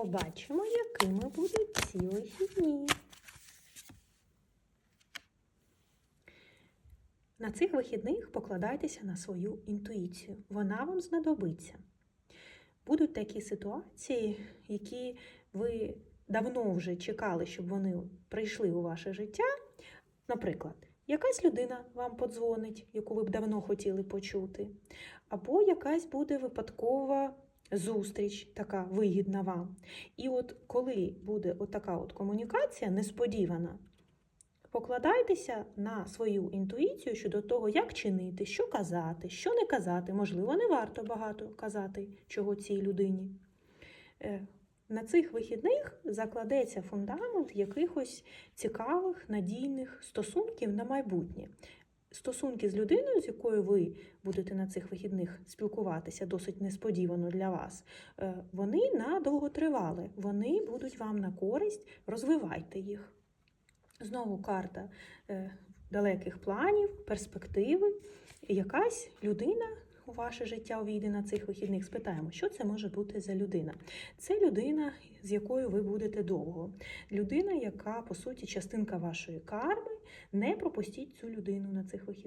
Побачимо, якими будуть ці вихідні. На цих вихідних покладайтеся на свою інтуїцію. Вона вам знадобиться. Будуть такі ситуації, які ви давно вже чекали, щоб вони прийшли у ваше життя. Наприклад, якась людина вам подзвонить, яку ви б давно хотіли почути, або якась буде випадкова зустріч, така вигідна вам. І от коли буде отака от комунікація несподівана, покладайтеся на свою інтуїцію щодо того, як чинити, що казати, що не казати. Можливо, не варто багато казати, чого цій людині. Е, На цих вихідних закладеться фундамент якихось цікавих, надійних стосунків на майбутнє. Стосунки з людиною, з якою ви будете на цих вихідних спілкуватися досить несподівано для вас, е, вони надовго тривали. Вони будуть вам на користь, розвивайте їх. Знову карта е, далеких планів, перспективи. Якась людина у ваше життя увійде на цих вихідних. Спитаємо, що це може бути за людина. Це людина, з якою ви будете довго. Людина, яка, по суті, частинка вашої карми. Не пропустіть цю людину на цих вихідних.